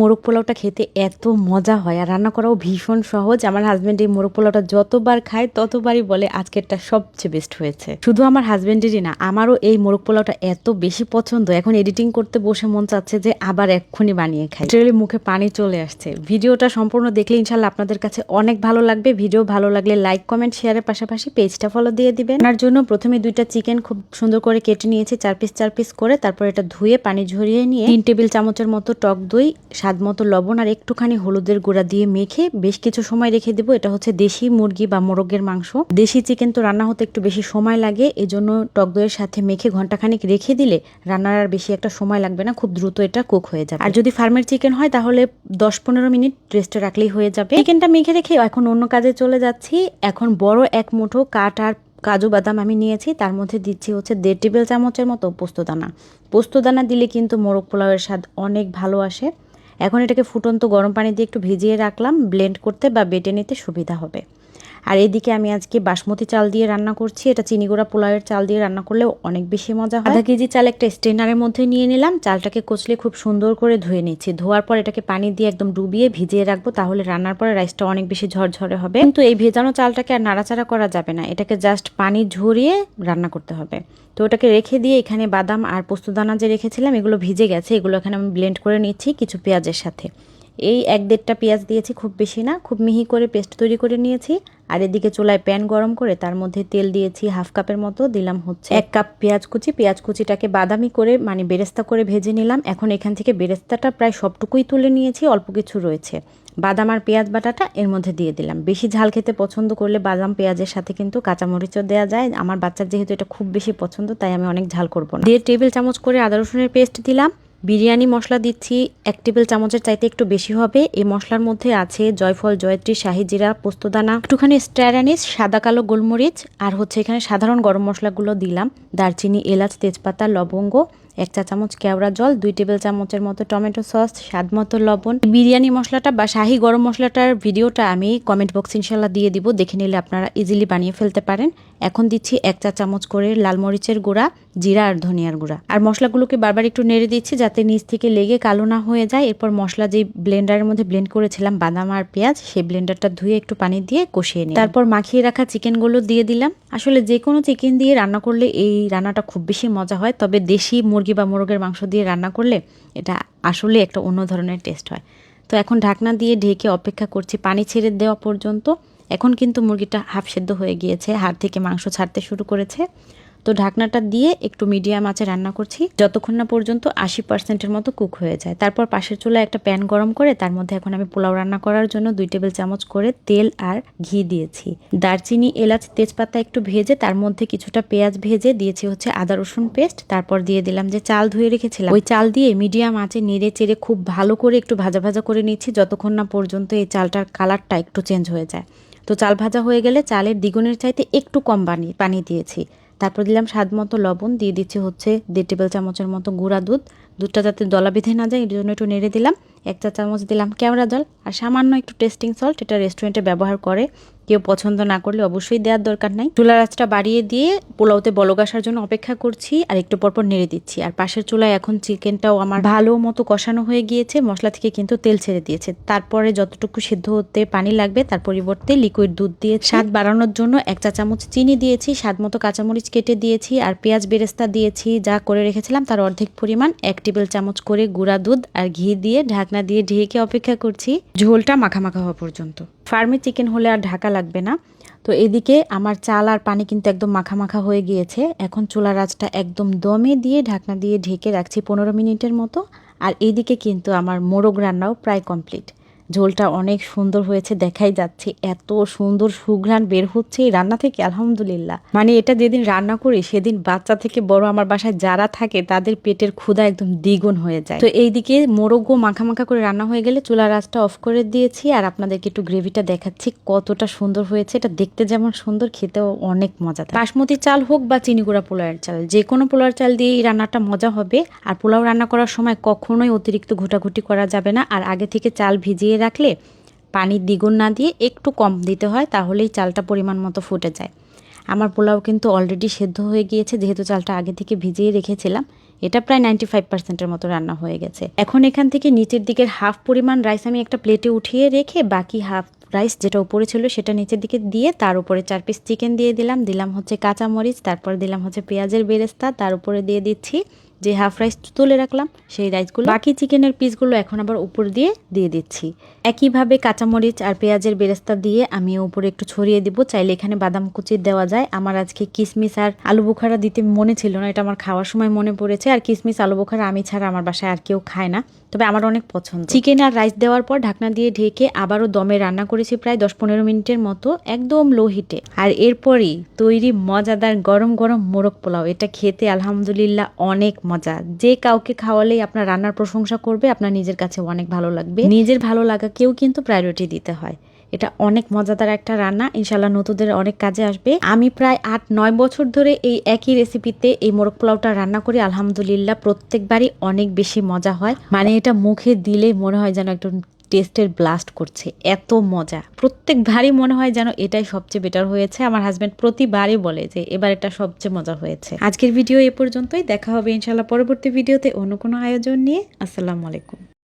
মোরগ পোলাওটা খেতে এত মজা হয় আর রান্না করাও ভীষণ সহজ। আমার হাজবেন্ড এই মোরগ পোলাওটা যতবার খায়, ততবারই বলে আজকেরটা সবচেয়ে বেস্ট হয়েছে। শুধু আমার হাজবেন্ডেরই না, আমারও এই মোরগ পোলাওটা এত বেশি পছন্দ। এখন এডিটিং করতে বসে মন চাচ্ছে যে আবার এক্ষুনি বানিয়ে খাই। লিটারালি মুখে পানি চলে আসছে। ভিডিওটা সম্পূর্ণ দেখলে ইনশাল্লাহ আপনাদের কাছে অনেক ভালো লাগবে। ভিডিও ভালো লাগলে লাইক কমেন্ট শেয়ারের পাশাপাশি পেজটা ফলো দিয়ে দিবেন। তার জন্য প্রথমে দুইটা চিকেন খুব সুন্দর করে কেটে নিয়েছি, চার পিস চার পিস করে, তারপর এটা ধুয়ে পানি ঝরিয়ে নিয়ে তিন টেবিল চামচের মতো টক দই স্বাদ মতো লবণ আর একটুখানি হলুদের গুঁড়া দিয়ে মেখে বেশ কিছু সময় রেখে দেবো। এটা হচ্ছে দেশি মুরগি বা মোরগের মাংস। দেশি চিকেন তো রান্না হতে একটু বেশি সময় লাগে, এজন্য টক দইয়ের সাথে মেখে ঘন্টাখানিক রেখে দিলে রান্নার আর বেশি একটা সময় লাগবে না, খুব দ্রুত এটা কুক হয়ে যাবে। আর যদি ফার্মের চিকেন হয়, তাহলে দশ পনেরো মিনিট রেস্টে রাখলেই হয়ে যাবে। চিকেনটা মেখে রেখে এখন অন্য কাজে চলে যাচ্ছি। এখন বড় এক মুঠো কাঠ আর কাজু বাদাম আমি নিয়েছি। তার মধ্যে দিচ্ছি হচ্ছে দেড় টেবিল চামচের মতো পোস্তদানা পোস্তদানা দিলে কিন্তু মোরগ পোলাওয়ের স্বাদ অনেক ভালো আসে। এখন এটাকে ফুটন্ত গরম পানি দিয়ে একটু ভিজিয়ে রাখলাম ব্লেন্ড করতে বা বেটে নিতে সুবিধা হবে। আর এদিকে আমি আজকে বাসমতি চাল দিয়ে রান্না করছি। এটা চিনি চিনিগুড়া পোলাওয়ের চাল দিয়ে রান্না করলেও অনেক বেশি মজা হয়। আধা কেজি চাল একটা স্টেনারের মধ্যে নিয়ে নিলাম। চালটাকে কচলে খুব সুন্দর করে ধুয়ে নিচ্ছি। ধোয়ার পর এটাকে পানি দিয়ে একদম ডুবিয়ে ভিজিয়ে রাখব, তাহলে রান্নার পরে রাইসটা অনেক বেশি ঝরঝরে হবে। কিন্তু এই ভেজানো চালটাকে আর নাড়াচাড়া করা যাবে না। এটাকে জাস্ট পানি ঝরিয়ে রান্না করতে হবে। তো ওটাকে রেখে দিয়ে এখানে বাদাম আর পোস্তদানা যে রেখেছিলাম, এগুলো ভিজে গেছে। এগুলো এখানে আমি ব্লেন্ড করে নিচ্ছি কিছু পেঁয়াজের সাথে। এই এক দেড়টা পেঁয়াজ দিয়েছি, খুব বেশি না, খুব মিহি করে পেস্ট তৈরি করে নিয়েছি। আর এদিকে চুলায় প্যান গরম করে তার মধ্যে তেল দিয়েছি হাফ কাপের মতো, দিলাম হচ্ছে এক কাপ পেঁয়াজ কুচি। পেঁয়াজ কুচিটাকে বাদামি করে মানে বেরেস্তা করে ভেজে নিলাম। এখন এখান থেকে বেরেস্তাটা প্রায় সবটুকুই তুলে নিয়েছি, অল্প কিছু রয়েছে। বাদাম আর পেঁয়াজ বাটাটা এর মধ্যে দিয়ে দিলাম। বেশি ঝাল খেতে পছন্দ করলে বাদাম পেঁয়াজের সাথে কিন্তু কাঁচামরিচও দেওয়া যায়। আমার বাচ্চার যেহেতু এটা খুব বেশি পছন্দ, তাই আমি অনেক ঝাল করব না। দেড় টেবিল চামচ করে আদা রসুনের পেস্ট দিলাম। বিরিয়ানি মশলা দিচ্ছি এক টেবিল চামচের চাইতে একটু বেশি হবে। এই মশলার মধ্যে আছে জয়ফল, জয়ত্রী, শাহি জিরা, পোস্তদানা, একটুখানি স্ট্যারানিস সাদা কালো গোলমরিচ, আর হচ্ছে এখানে সাধারণ গরম মশলাগুলো দিলাম। দারচিনি, এলাচ, তেজপাতা, লবঙ্গ এক চা চামচ কেওড়া জল, দুই টেবিল চামচের মতো টমেটো সস, স্বাদ মতো লবণ। বিরিয়ানি মশলাটা বা শাহি গরম মশলাটার ভিডিওটা আমি কমেন্ট বক্স ইনশাল্লাহ দিয়ে দিব। দেখে নিলে আপনারা ইজিলি বানিয়ে ফেলতে পারেন। এখন দিচ্ছি এক চা চামচ করে লাল মরিচের গুঁড়া, জিরা আর ধনিয়ার গুঁড়া। আর মশলাগুলোকে বারবার একটু নেড়ে দিচ্ছি যাতে নিচ থেকে লেগে কালো না হয়ে যায়। এরপর মশলা যে ব্লেন্ডারের মধ্যে ব্লেন্ড করেছিলাম, বাদাম আর পেঁয়াজ, সেই ব্লেন্ডারটা ধুয়ে একটু পানি দিয়ে কষিয়ে নিই তারপর মাখিয়ে রাখা চিকেনগুলো দিয়ে দিলাম। আসলে যে কোনো চিকেন দিয়ে রান্না করলে এই রান্নাটা খুব বেশি মজা হয়, তবে দেশি মুরগি বা মোরগের মাংস দিয়ে রান্না করলে এটা আসলে একটা অন্য ধরনের টেস্ট হয়। তো এখন ঢাকনা দিয়ে ঢেকে অপেক্ষা করছি পানি ছেড়ে দেওয়া পর্যন্ত। এখন কিন্তু মুরগিটা হাফ সেদ্ধ হয়ে গিয়েছে, হাড় থেকে মাংস ছাড়তে শুরু করেছে। তো ঢাকনাটা দিয়ে একটু মিডিয়াম আঁচে রান্না করছি। যতক্ষণ না পর্যন্ত আশি পার্সেন্টের মতো কুক হয়ে যায়। তারপর পাশের চুলায় একটা প্যান গরম করে তার মধ্যে এখন আমি পোলাও রান্না করার জন্য দুই টেবিল চামচ করে তেল আর ঘি দিয়েছি। দারচিনি, এলাচ, তেজপাতা একটু ভেজে তার মধ্যে কিছুটা পেঁয়াজ ভেজে দিয়েছি হচ্ছে আদা, রসুন পেস্ট। তারপর দিয়ে দিলাম যে চাল ধুয়ে রেখেছিলাম। ওই চাল দিয়ে মিডিয়াম আঁচে নেড়ে চেড়ে খুব ভালো করে একটু ভাজা ভাজা করে নিচ্ছি। যতক্ষণ না পর্যন্ত এই চালটার কালারটা একটু চেঞ্জ হয়ে যায়। তো চাল ভাজা হয়ে গেলে চালের দ্বিগুণের চাইতে একটু কম পানি পানি দিয়েছি। তারপর দিলাম স্বাদ মতো লবণ, দিয়ে দিচ্ছি হচ্ছে দেড় টেবিল চামচের মতো গুঁড়া দুধ। দুধটা যাতে দলা বেঁধে না যায় এর জন্য একটু নেড়ে দিলাম। এক চা চামচ দিলাম কেওড়া জল, আর সামান্য একটু টেস্টিং সল্ট এটা রেস্টুরেন্টে ব্যবহার করে। কেউ পছন্দ না করলে অবশ্যই দেওয়ার দরকার নাই। চুলার আঁচটা বাড়িয়ে দিয়ে পোলাওতে বলক আসার জন্য অপেক্ষা করছি আর একটু পরপর নেড়ে দিচ্ছি। আর পাশের চুলায় এখন চিকেনটাও আমার ভালো মতো কষানো হয়ে গিয়েছে, মশলা থেকে কিন্তু তেল ছেড়ে দিয়েছে। তারপরে যতটুকু সিদ্ধ হতে পানি লাগবে, তার পরিবর্তে লিকুইড দুধ দিয়ে স্বাদ বাড়ানোর জন্য এক চা চামচ চিনি দিয়েছি, স্বাদ মতো কাঁচামরিচ কেটে দিয়েছি আর পেঁয়াজ বেরেস্তা দিয়েছি। যা করে রেখেছিলাম তার অর্ধেক পরিমাণ এক টেবিল চামচ করে গুঁড়া দুধ আর ঘি দিয়ে ঢাকনা দিয়ে ঢেকে অপেক্ষা করছি। ঝোলটা মাখা মাখা হওয়া পর্যন্ত। ফার্মি চিকেন হলে আর ঢাকা লাগবে না। তো এদিকে আমার চাল আর পানি কিন্তু একদম মাখা মাখা হয়ে গিয়েছে। এখন চুলার আঁচটা একদম দমে দিয়ে ঢাকনা দিয়ে ঢেকে রাখছি পনেরো মিনিটের মতো। আর এদিকে কিন্তু আমার মোরগ রান্নাও প্রায় কমপ্লিট। ঝোলটা অনেক সুন্দর হয়েছে, দেখাই যাচ্ছে। এত সুন্দর সুঘ্রাণ বের হচ্ছে এই রান্না থেকে, আলহামদুলিল্লাহ। মানে এটা যেদিন রান্না করি, সেদিন বাচ্চা থেকে বড় আমার বাসায় যারা থাকে, তাদের পেটের ক্ষুধা একদম দ্বিগুণ হয়ে যায়। তো এইদিকে মোরগও মাখা মাখা করে রান্না হয়ে গেলে চুলার আঁচটা অফ করে দিয়েছি, আর আপনাদেরকে একটু গ্রেভিটা দেখাচ্ছি, কতটা সুন্দর হয়েছে। এটা দেখতে যেমন সুন্দর, খেতেও অনেক মজা বাসমতি চাল হোক বা চিনিগুড়া পোলাওয়ের চাল, যে কোনো পোলাওয়ের চাল দিয়ে এই রান্নাটা মজা হবে। আর পোলাও রান্না করার সময় কখনোই অতিরিক্ত ঘোটাঘুটি করা যাবে না। আর আগে থেকে চাল ভিজিয়ে রাখলে পানির দ্বিগুণ না দিয়ে একটু কম দিতে হয়, তাহলেই চালটা পরিমাণ মতো ফুটে যায়। আমার পোলাও কিন্তু অলরেডি সেদ্ধ হয়ে গিয়েছে, যেহেতু চালটা আগে থেকে ভিজিয়ে রেখেছিলাম, এটা প্রায় নাইনটি ফাইভ পার্সেন্টের মতো রান্না হয়ে গেছে। এখন এখান থেকে নিচের দিকের হাফ পরিমাণ রাইস আমি একটা প্লেটে উঠিয়ে রেখে বাকি হাফ রাইস যেটা উপরে ছিল সেটা নিচের দিকে দিয়ে তার উপরে চার পিস চিকেন দিয়ে দিলাম দিলাম হচ্ছে কাঁচামরিচ, তারপর দিলাম হচ্ছে পেঁয়াজের বেরেস্তা, তার উপরে দিয়ে দিচ্ছি যে হাফ রাইস তুলে রাখলাম, সেই রাইসগুলো বাকি চিকেনের পিসগুলো এখন আবার উপর দিয়ে দিয়ে দিচ্ছি। একইভাবে কাঁচামরিচ আর পেঁয়াজের বেরেস্তা দিয়ে আমি উপরে একটু ছড়িয়ে দিব। চাইলে এখানে বাদাম কুচি দেওয়া যায়। আমার আজকে কিসমিস আর আলু বোখারা দিতে মনে ছিল না। এটা আমার খাওয়ার সময় মনে পড়েছে। আর কিসমিস, আলু বোখারা আমি ছাড়া আমার বাসায় আর কেউ খায় না। তবে আমার অনেক পছন্দ। চিকেন আর রাইস দেওয়ার পর ঢাকনা দিয়ে ঢেকে আবারও দমে রান্না করেছি প্রায় দশ পনেরো মিনিটের মতো, একদম লো হিটে আর এরপরই তৈরি মজাদার গরম গরম মোরগ পোলাও। এটা খেতে আলহামদুলিল্লাহ অনেক মজা। যে কাউকে খাওয়ালেই আপনার রান্নার প্রশংসা করবে, আপনার নিজের কাছে অনেক ভালো লাগবে। নিজের ভালো লাগাকেও কিন্তু প্রায়োরিটি দিতে হয়। এটা অনেক মজাদার একটা রান্না। ইনশাল্লাহ নতুনদের অনেক কাজে আসবে। আমি প্রায় আট, নয় বছর ধরে এই একই রেসিপিতে এই মোরগ পোলাওটা রান্না করি। আলহামদুলিল্লাহ প্রত্যেকবারই অনেক বেশি মজা হয়। মানে এটা মুখে দিলেই মনে হয় যেন একটু টেস্টের ব্লাস্ট করছে। এত মজা। প্রত্যেকবারই মনে হয় যেন এটাই সবচেয়ে বেটার হয়েছে। আমার হাজব্যান্ড প্রতিবারই বলে যে, এবার এটা সবচেয়ে মজা হয়েছে। আজকের ভিডিও এ পর্যন্তই। দেখা হবে ইনশাল্লাহ পরবর্তী ভিডিওতে অন্য কোনো আয়োজন নিয়ে। আসসালামু আলাইকুম।